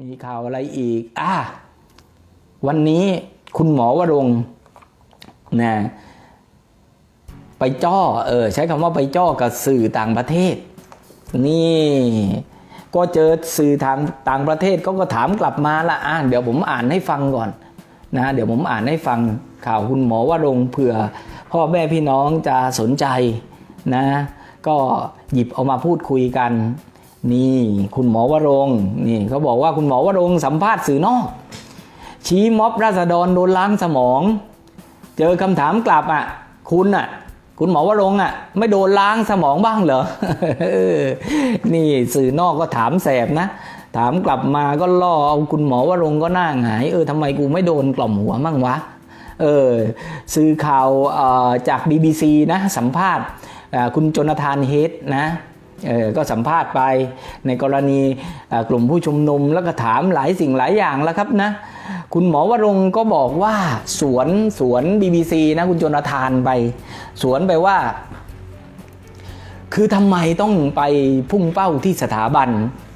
มีข่าวอะไรอีก อะวันนี้คุณหมอวรงนะไปจ้อ เออ ใช้คำว่าไปจ้อกับสื่อต่างประเทศ นี่ ก็เจอสื่อทางต่างประเทศเขาก็ถามกลับมาละอะเดี๋ยวผมอ่านให้ฟังก่อนนะเดี๋ยวผมอ่านให้ฟังข่าวคุณหมอวรงเผื่อ พ่อแม่พี่น้องจะสนใจนะ ก็หยิบเอามาพูดคุยกัน นี่คุณหมอวรงนี่เขาบอกว่าคุณหมอวรงสัมภาษณ์สื่อนอก ชี้ม็อบราษฎรโดนล้างสมอง เจอคำถามกลับอะ คุณอะ คุณหมอวรงอะ ไม่โดนล้างสมองบ้างเหรอนี่สื่อนอกก็ถามแสบนะถามกลับมาก็ล่อเอาคุณหมอวรงก็หน้าหงายเออทำไมกูไม่โดนกล่อมหัวมั่งวะเออสื่อข่าวเอ่อจาก BBC นะสัมภาษณ์คุณจนาธานเฮดนะ ก็สัมภาษณ์ไปในกรณีกลุ่มผู้ชุมนุมแล้วก็ถามหลายสิ่งหลายอย่างแล้วครับนะ คุณหมอวรงก็บอกว่าสวนสวน BBC นะคุณโจนาธานไป สวนไปว่า คือทำไมต้องไปพุ่งเป้าที่สถาบัน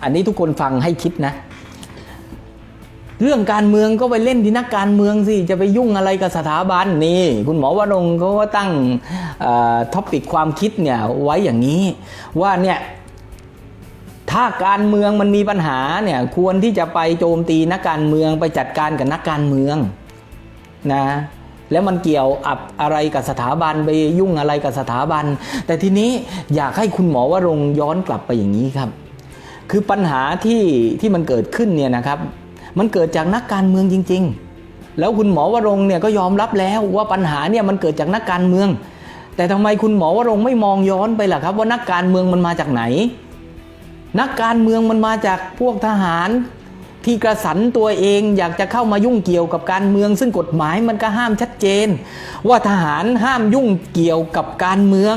อันนี้ทุกคนฟังให้คิดนะ เรื่องการเมืองก็ไปเล่นที่นักการเมืองสิจะไปยุ่งอะไรกับสถาบันนี่ คุณหมอวรงเขาก็ตั้งท็อปิกความคิดเนี่ยไว้อย่างนี้ ว่าเนี่ยถ้าการเมืองมันมีปัญหาเนี่ยควรที่จะไปโจมตีนักการเมืองไปจัดการกับนักการเมืองนะแล้วมันเกี่ยวอับอะไรกับสถาบันไปยุ่งอะไรกับสถาบัน แต่ทีนี้อยากให้คุณหมอวรงย้อนกลับไปอย่างนี้ครับ คือปัญหาที่ที่มันเกิดขึ้นเนี่ยนะครับ มันเกิดจากนักการเมืองจริง ๆ แล้วคุณหมอวรงเนี่ยก็ยอมรับแล้วว่าปัญหาเนี่ยมันเกิดจากนักการเมือง แต่ทำไมคุณหมอวรงไม่มองย้อนไปล่ะครับ ว่านักการเมืองมันมาจากไหน นักการเมืองมันมาจากพวกทหารที่กระสันตัวเองอยากจะเข้ามายุ่งเกี่ยวกับการเมือง ซึ่งกฎหมายมันก็ห้ามชัดเจน ว่าทหารห้ามยุ่งเกี่ยวกับการเมือง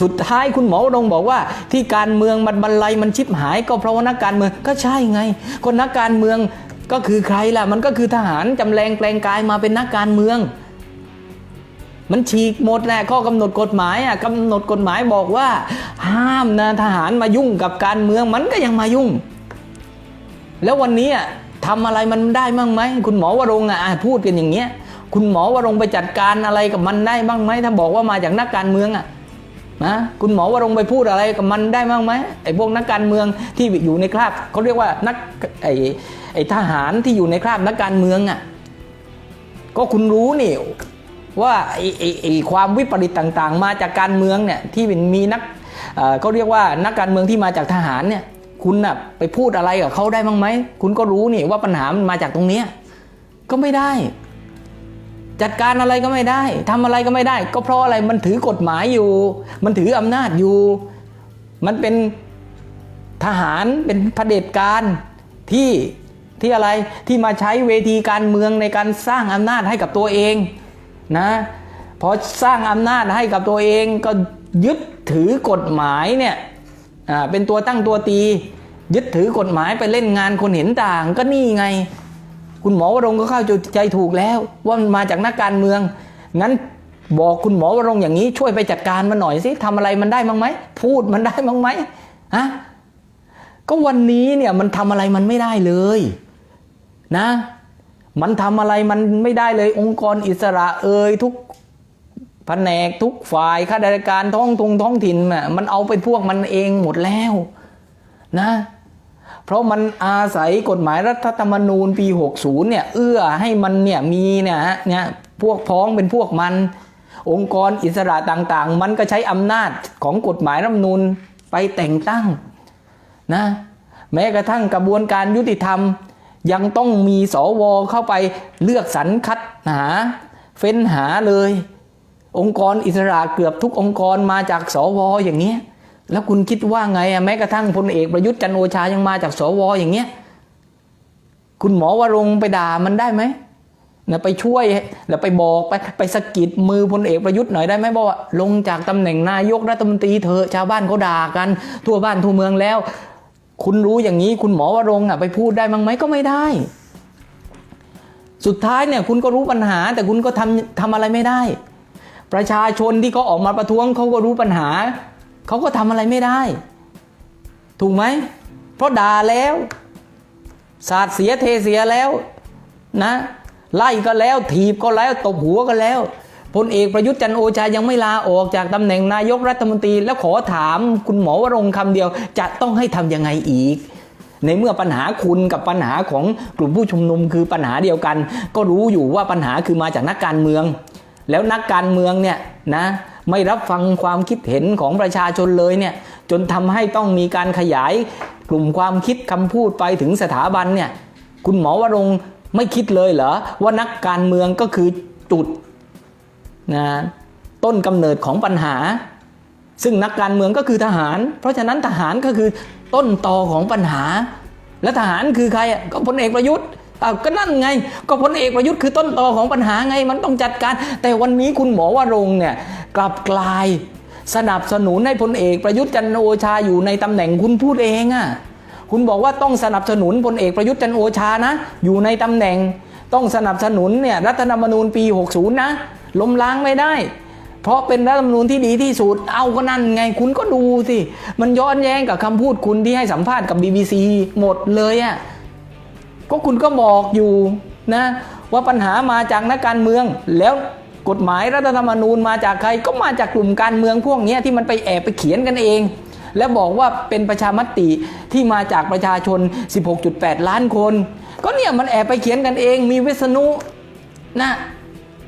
สุดท้ายคุณหมอรงบอกว่า ที่การเมืองมันบรรลัยมันชิบหาย ก็เพราะว่านักการเมืองก็ใช่ไง คนนักการเมืองก็คือใครล่ะ มันก็คือทหารจำแรงแปลงกายมาเป็นนักการเมือง มันฉีกหมดแหละข้อกำหนดกฎหมายอะกำหนดกฎหมายบอกว่า ห้ามนะทหารมายุ่งกับการเมืองมันก็ยังมายุ่ง แล้ววันนี้ทำอะไรมันได้บ้างไหมคุณหมอวรงอะพูดกันอย่างเงี้ย คุณหมอวรงไปจัดการอะไรกับมันได้บ้างไหมถ้าบอกว่ามาจากนักการเมืองอะ นะคุณหมอวรงไปพูดอะไรกับมันได้บ้างไหมไอ้พวกนักการเมืองที่อยู่ในคราบเขาเรียกว่านักไอ้ไอ้ทหารที่อยู่ในคราบนักการเมืองอะก็คุณรู้นี่ว่าไอ้ไอ้ไอ้ความวิปริตต่างๆ มาจากการเมืองเนี่ยที่มีนักเขาเรียกว่านักการเมืองที่มาจากทหารเนี่ยคุณน่ะไปพูดอะไรกับเขาได้บ้างไหมคุณก็รู้นี่ว่าปัญหามันมาจากตรงเนี้ยก็ไม่ได้ จัดการอะไรก็ไม่ได้ทำอะไรก็ไม่ได้ ก็เพราะอะไรมันถือกฎหมายอยู่ มันถืออำนาจอยู่ มันเป็นทหารเป็นเผด็จการที่ที่อะไรที่มาใช้เวทีการเมืองในการสร้างอำนาจให้กับตัวเองนะพอสร้างอำนาจให้กับตัวเองก็ยึดถือกฎหมายเนี่ยอ่าเป็นตัวตั้งตัวตี ยึดถือกฎหมายไปเล่นงานคนเห็นต่างก็นี่ไง คุณหมอวรงก็เข้าใจถูกแล้ว ว่ามันมาจากนักการเมืองงั้นบอกคุณหมอวรงอย่างนี้ช่วยไปจัดการมันหน่อยสิทำอะไรมันได้บ้างไหมพูดมันได้บ้างไหมฮะก็วันนี้เนี่ยมันทำอะไรมันไม่ได้เลยนะ มันทำอะไรมันไม่ได้เลย องค์กรอิสระเอ่ยทุกแผนกทุกฝ่ายข้าราชการท้องทงท้องถิ่นน่ะมันเอาเป็นพวกมันเองหมดแล้วนะ เพราะมันอาศัยกฎหมายรัฐธรรมนูญปี 60 เนี่ย เอื้อให้มันเนี่ยมีเนี่ยฮะเนี่ยพวกพ้องเป็นพวกมัน องค์กรอิสระต่างๆ มันก็ใช้อำนาจของกฎหมายรัฐธรรมนูญไปแต่งตั้งนะแม้กระทั่งกระบวนการยุติธรรม ยังต้องมีสวเข้าไปเลือกสรรคัดหา เฟ้นหาเลย องค์กรอิสระเกือบทุกองค์กรมาจากสวอย่างเงี้ย แล้วคุณคิดว่าไงอะแม้กระทั่งพลเอกประยุทธ์จันโอชายังมาจากสวอย่างเงี้ยคุณหมอวรงไปด่ามันได้ไหมนะไปช่วยแล้วไปบอกไปไปสะกิดมือพลเอกประยุทธ์หน่อยได้ไหมบอกว่าลงจากตำแหน่งนายกรัฐมนตรีเถอะชาวบ้านเขาด่ากัน ทั่วบ้านทั่วเมืองแล้ว คุณรู้อย่างนี้คุณหมอวรงค์อะไปพูดได้มั้งไหมก็ไม่ได้ สุดท้ายเนี่ยคุณก็รู้ปัญหา แต่คุณก็ทำทำอะไรไม่ได้ ประชาชนที่เขาออกมาประท้วงเขาก็รู้ปัญหา เขาก็ทำอะไรไม่ได้ ถูกไหม เพราะด่าแล้วสาดเสียเทเสียแล้วนะ ไล่ก็แล้ว ถีบก็แล้วตบหัวก็แล้วพลเอกประยุทธ์จันโอชายังไม่ลาออกจากตำแหน่งนายกรัฐมนตรี แล้วขอถามคุณหมอวรงค์คำเดียว จะต้องให้ทำยังไงอีก ในเมื่อปัญหาคุณกับปัญหาของกลุ่มผู้ชุมนุมคือปัญหาเดียวกัน ก็รู้อยู่ว่าปัญหาคือมาจากนักการเมือง แล้วนักการเมืองเนี่ยนะ ไม่รับฟังความคิดเห็นของประชาชนเลยเนี่ยจนทำให้ต้องมีการขยายกลุ่มความคิดคำพูดไปถึงสถาบันเนี่ยคุณหมอวรงไม่คิดเลยเหรอว่านักการเมืองก็คือจุดนะต้นกำเนิดของปัญหา ซึ่งนักการเมืองก็คือทหาร เพราะฉะนั้นทหารก็คือต้นตอของปัญหา และทหารคือใครอะก็พลเอกประยุทธ์อ้าก็นั่นไง ก็พลเอกประยุทธ์คือต้นตอของปัญหาไงมันต้องจัดการ แต่วันนี้คุณหมอวรงเนี่ย กลับกลาย สนับสนุนให้พลเอกประยุทธ์จันโอชาอยู่ในตำแหน่งคุณพูดเองอะคุณบอกว่าต้องสนับสนุนพลเอกประยุทธ์จันโอชานะ อยู่ในตำแหน่งต้องสนับสนุนเนี่ยรัฐธรรมนูญปี 60 นะ ล้มล้างไม่ได้ เพราะเป็นรัฐธรรมนูญที่ดีที่สุดเอาก็นั่นไงคุณก็ดูสิ มันย้อนแย้งกับคำพูดคุณที่ให้สัมภาษณ์กับ BBC หมดเลยอะ่ะก็คุณก็บอกอยู่นะ ว่าปัญหามาจากนักการเมืองแล้ว กฎหมายรัฐธรรมนูญมาจากใครก็มาจากกลุ่มการเมืองพวกนี้ที่มันไปแอบไปเขียนกันเอง แล้วบอกว่าเป็นประชามติที่มาจากประชาชน 16.8 ล้านคน ก็เนี่ยมันแอบไปเขียนกันเอง มีวิษณุนะ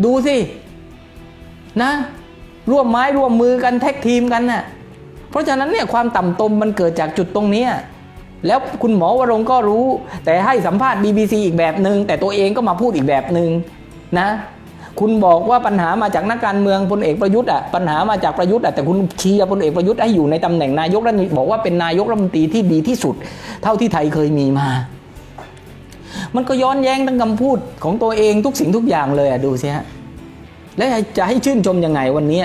ดูสินะร่วมไม้ร่วมมือกันแท็กทีมกันน่ะเพราะฉะนั้นเนี่ยความต่ำตมมันเกิดจากจุดตรงนี้แล้วคุณหมอวรงก็รู้ แต่ให้สัมภาษณ์ BBC อีกแบบหนึง่งแต่ตัวเองก็มาพูดอีกแบบหนึ่งนะ คุณบอกว่าปัญหามาจากนักการเมืองพลเอกประยุทธ์อะปัญหามาจากประยุทธ์อะแต่คุณเชียร์พลเอกประยุทธ์ให้อยู่ในตำแหน่งนายกรัฐมนตรีบอกว่าเป็นนายกรัฐมนตรีที่ดีที่สุด เท่าที่ไทยเคยมีมา มันก็ย้อนแย้งทั้งคำพูดของตัวเองทุกสิ่งทุกอย่างเลยอะดูสิฮะแล้วจะให้ชื่นชมยังไงวันนี้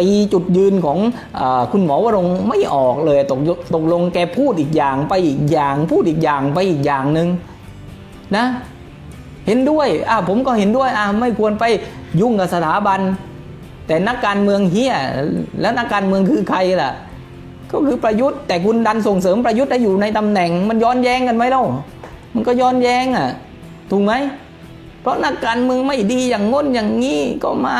ตีจุดยืนของอคุณหมอวรงไม่ออกเลยตกตกลงแกพูดอีกอย่างไปอีกอย่าง พูดอีกอย่างไปอีกอย่างหนึ่งนะ เห็นด้วยอ่าผมก็เห็นด้วยอ่าไม่ควรไปยุ่งกับสถาบัน แต่นักการเมืองเฮียแล้วนักการเมืองคือใครล่ะ ก็คือประยุทธ์ แต่คุณดันส่งเสริมประยุทธ์ให้อยู่ในตำแหน่ง มันย้อนแย้งกันไหมเล่ามันก็ย้อนแย้งอะถูกไหมเพราะนักการเมืองไม่ดีอย่างง้นอย่างนี้ก็มา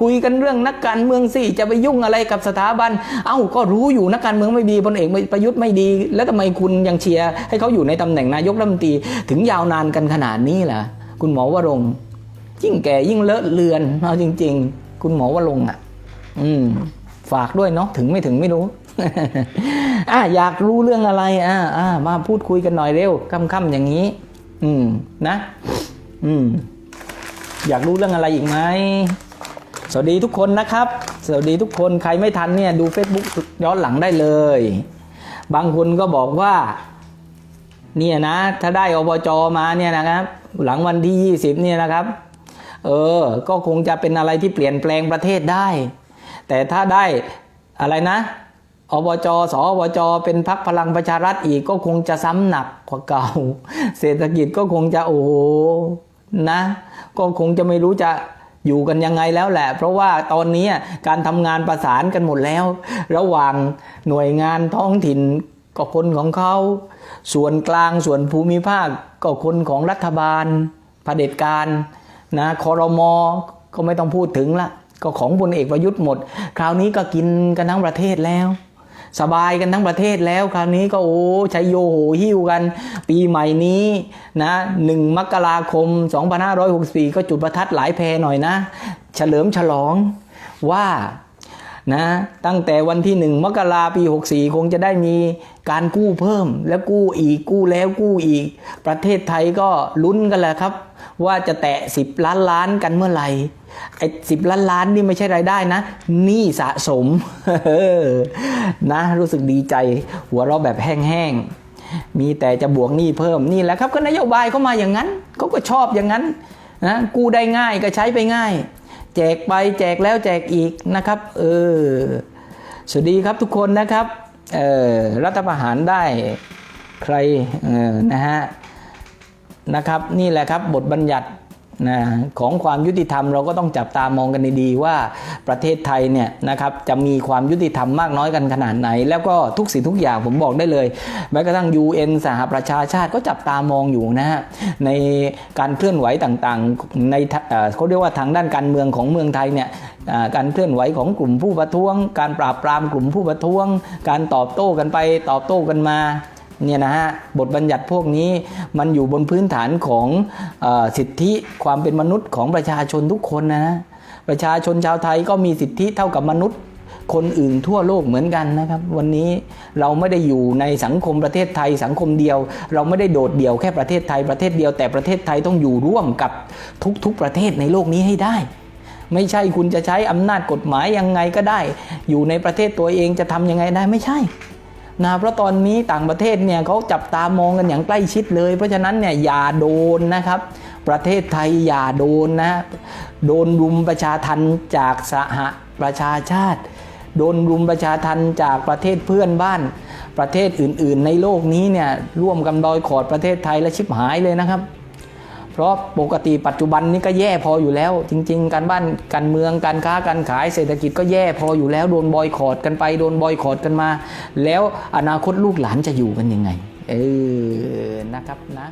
คุยกันเรื่องนักการเมืองสิจะไปยุ่งอะไรกับสถาบัน เอ้าก็รู้อยู่นักการเมืองไม่ดีพลเอกประยุทธ์ไม่ดี แล้วทำไมคุณยังเชียร์ให้เขาอยู่ในตำแหน่งนายกรัฐมนตรีถึงยาวนานกันขนาดนี้ล่ะ คุณหมอวรงยิ่งแก่ยิ่งเลอะเลือนเอาจริง ๆ คุณหมอวรงอะ อืม ฝากด้วยเนาะถึงไม่ถึงไม่รู้อะอยากรู้เรื่องอะไร อะอะมาพูดคุยกันหน่อยเร็วค่ำๆอย่างนี้ อืม นะ อืม อยากรู้เรื่องอะไรอีกไหมสวัสดีทุกคนนะครับ สวัสดีทุกคนใครไม่ทันเนี่ยดู Facebook ย้อนหลังได้เลย บางคนก็บอกว่า เนี่ยนะ ถ้าได้อบจมาเนี่ยนะครับ หลังวันที่ 20เนี่ยนะครับ เออ ก็คงจะเป็นอะไรที่เปลี่ยนแปลงประเทศได้ แต่ถ้าได้อะไรนะอบจสอบจเป็นพักพลังประชารัฐอีกก็คงจะซ้ำหนักกว่าเก่า เศรษฐกิจก็คงจะโอ้โหนะ ก็คงจะไม่รู้จะอยู่กันยังไงแล้วแหละ เพราะว่าตอนนี้การทำงานประสานกันหมดแล้ว ระหว่างหน่วยงานท้องถิ่น ก็คนของเขา ส่วนกลางส่วนภูมิภาคก็คนของรัฐบาลเผด็จการนะคอรมอก็ไม่ต้องพูดถึงละก็ของพลเอกประยุทธ์หมด คราวนี้ก็กินกันทั้งประเทศแล้ว สบายกันทั้งประเทศแล้ว คราวนี้ก็โอ้ชัยโยโหหิ้วกัน ปีใหม่นี้นะหนึ่งมกราคม 2564 ก็จุดประทัดหลายแพรหน่อยนะ เฉลิมฉลองว่า นะตั้งแต่วันที่หนึ่งมกราปี 64 คงจะได้มีการกู้เพิ่ม แล้วกู้อีกกู้แล้วกู้อีก ประเทศไทยก็ลุ้นกันแหละครับ ว่าจะแตะ 10 ล้านล้านกันเมื่อไหร่ไอ้สิบล้านล้านนี่ไม่ใช่รายได้นะหนี้สะสมนะ รู้สึกดีใจ หัวเราะแบบแห้งๆมีแต่จะบวกหนี้เพิ่มนี่แหละครับก็นโยบายเขามาอย่างนั้นเขาก็ชอบอย่างนั้นนะกู้ได้ง่ายก็ใช้ไปง่าย แจกไปแจกแล้วแจกอีกนะครับ เออ สวัสดีครับทุกคนนะครับ เออรัฐประหารได้ใคร เออ นะฮะ นะครับ นี่แหละครับบทบัญญัติ นะของความยุติธรรมเราก็ต้องจับตามองกันดีๆว่าประเทศไทยเนี่ยนะครับจะมีความยุติธรรมมากน้อยกันขนาดไหน แล้วก็ทุกสิ่งทุกอย่างผมบอกได้เลย แม้กระทั่ง UN สหประชาชาติก็จับตามองอยู่นะฮะในการเคลื่อนไหวต่างๆในเขาเรียกว่าทางด้านการเมืองของเมืองไทยเนี่ยการเคลื่อนไหวของกลุ่มผู้ประท้วง การปราบปรามกลุ่มผู้ประท้วง การตอบโต้กันไปตอบโต้กันมา เนี่ยนะฮะบทบัญญัติพวกนี้มันอยู่บนพื้นฐานของออสิทธิความเป็นมนุษย์ของประชาชนทุกคนนะฮะประชาชนชาวไทยก็มีสิทธิเท่ากับมนุษย์คนอื่นทั่วโลกเหมือนกันนะครับ วันนี้เราไม่ได้อยู่ในสังคมประเทศไทยสังคมเดียว เราไม่ได้โดดเดี่ยวแค่ประเทศไทยประเทศเดียวแต่ประเทศไทยต้องอยู่ร่วมกับทุกๆประเทศในโลกนี้ให้ได้ ไม่ใช่คุณจะใช้อำนาจกฎหมายยังไงก็ได้ อยู่ในประเทศตัวเองจะทำยังไงได้ไม่ใช่ นะเพราะตอนนี้ต่างประเทศเนี่ยเขาจับตามองกันอย่างใกล้ชิดเลย เพราะฉะนั้นเนี่ยอย่าโดนนะครับ ประเทศไทยอย่าโดนนะโดนรุมประชาทันจากสหประชาชาติ โดนรุมประชาทันจากประเทศเพื่อนบ้าน ประเทศอื่น ๆ ในโลกนี้เนี่ยร่วมกันดอยขอดประเทศไทยและชิบหายเลยนะครับ เพราะปกติปัจจุบันนี้ก็แย่พออยู่แล้ว จริง ๆ การบ้านการเมืองการค้าการขายเศรษฐกิจก็แย่พออยู่แล้วโดนบอยคอรดกันไปโดนบอยคอรดกันมา แล้วอนาคตลูกหลานจะอยู่กันยังไงเออนะครับนะ